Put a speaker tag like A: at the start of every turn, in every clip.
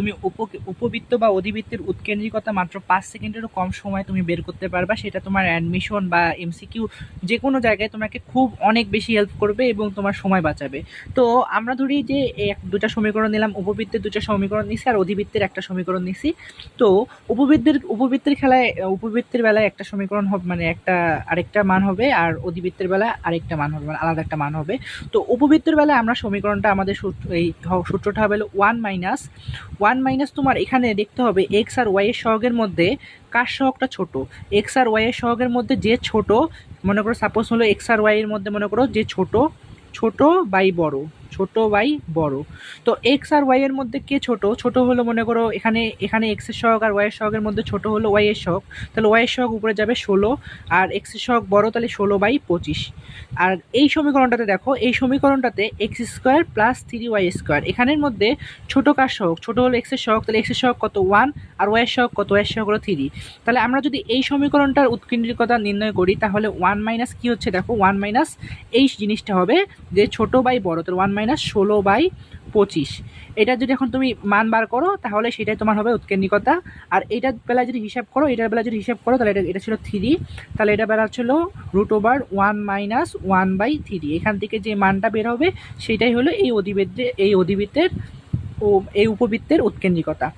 A: তুমি উপ উপবৃত্ত বা অধিবৃত্তের উৎকেন্দ্রিকতা মাত্র পাঁচ সেকেন্ডেরও কম সময় তুমি বের করতে পারবা। সেটা তোমার অ্যাডমিশন বা এমসিকিউ যে কোনো জায়গায় তোমাকে খুব অনেক বেশি হেল্প করবে এবং তোমার সময় বাঁচাবে। তো আমরা ধরি যে এক, দুটা সমীকরণ নিলাম, উপবৃত্তের দুটা সমীকরণ নিছি আর অধিবৃত্তের একটা সমীকরণ নিছি। তো উপবৃত্তের উপবৃত্তের খেলায়, উপবৃত্তের বেলায় একটা সমীকরণ হবে মানে একটা, আরেকটা মান হবে আর অধিবৃত্তের বেলায় আরেকটা মান হবে মানে আলাদা একটা মান হবে। তো উপবৃত্তের বেলায় আমরা সমীকরণটা আমাদের সূত্র, এই সূত্রটা হবে ওয়ান মাইনাস ওয়ান মাইনাস তোমার এখানে দেখতে হবে এক্স আর ওয়াই এর সহগের মধ্যে কার সহগটা ছোট? এক্স আর ওয়াই সহগের মধ্যে যে ছোট, মনে করো সাপোজ হলো এক্স আর ওয়াইয়ের মধ্যে মনে করো যে ছোট ছোট বাই বড়। ছোট বাই বড়। তো এক্স আর ওয়াই এর মধ্যে কে ছোট? ছোট হলো মনে করো এখানে এখানে এক্সের সহগ আর ওয়াই এর সহগের মধ্যে ছোট হলো ওয়াই এর সহগ। তাহলে ওয়াই এর সহগ উপরে যাবে ষোলো আর এক্সের সহগ বড় তাহলে ষোলো বাই পঁচিশ। আর এই সমীকরণটাতে দেখো, এই সমীকরণটাতে X square plus three Y square এখানের মধ্যে ছোট কার সহগ? ছোট হলো এক্সের সহগ, তাহলে এক্সের সহগ কত? ওয়ান আর ওয়াই এর সহগ কত? ওয়াই এর সহগ হলো থ্রি তাহলে আমরা যদি এই সমীকরণটার উৎকেন্দ্রিকতা নির্ণয় করি, তাহলে ওয়ান মাইনাস কী হচ্ছে? দেখো ওয়ান মাইনাস এই জিনিসটা হবে যে ছোট বাই বড়। তাহলে ওয়ান মাইনাস ষোলো বাই পঁচিশ। এটা যদি এখন তুমি মান বার করো, তাহলে সেটাই তোমার হবে উৎকেন্দ্রিকতা আর এটার বেলা যদি হিসাব করো, এটার বেলা যদি হিসাব করো, তাহলে এটা এটা ছিল থ্রি তাহলে এটা বেলা ছিল root over one minus one by three এখান থেকে যে মানটা বের হবে, সেটাই হলো এই অধিবৃত্তে এই অধিবৃত্তের ও এই উপবৃত্তের উৎকেন্দ্রিকতা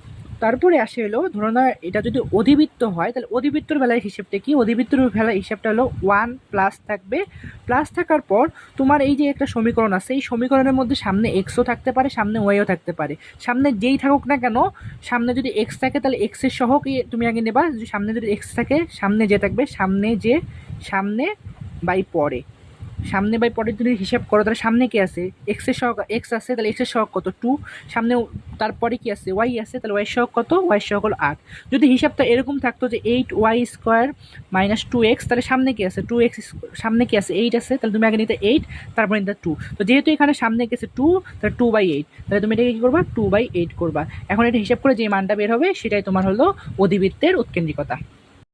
A: তারপরে আসে হলো, ধরো না, এটা যদি অধিবৃত্ত হয়, তাহলে অধিবৃত্তর বেলায় হিসেবটা কি? অধিবৃত্তর বেলায় হিসাবটা হলো ওয়ান প্লাস থাকবে। প্লাস থাকার পর তোমার এই যে একটা সমীকরণ আছে, এই সমীকরণের মধ্যে সামনে এক্সও থাকতে পারে, সামনে ওয়াইও থাকতে পারে। সামনে যেই থাকুক না কেন, সামনে যদি এক্স থাকে, তাহলে এক্সের সহ কি তুমি আগে নেবা। যদি সামনে যদি এক্স থাকে, সামনে যে থাকবে, সামনে যে, সামনে বাই পরে। সামনে বাই পরের যদি হিসাব করো, তাহলে সামনে কি আছে? এক্সের সহগ এক্স আছে, তাহলে এক্সের সহগ কত? টু সামনে তারপরে কি আছে? ওয়াই আছে, তাহলে ওয়াই সহগ কত? ওয়াই সহগ হলো আট। যদি হিসাবটা এরকম থাকতো যে eight Y square minus two X তাহলে সামনে কি আছে? টু এক্স সামনে কি আছে? এইট আছে, তাহলে তুমি আগে নিতে এইট তারপরে নিতে টু তো যেহেতু এখানে সামনে গেছে টু তাহলে টু বাই এইট তাহলে তুমি এটাকে কী করবা? টু বাই এইট করবা। এখন এটা হিসাব করে যে মানটা বের হবে, সেটাই তোমার হলো অধিবৃত্তের উৎকেন্দ্রিকতা।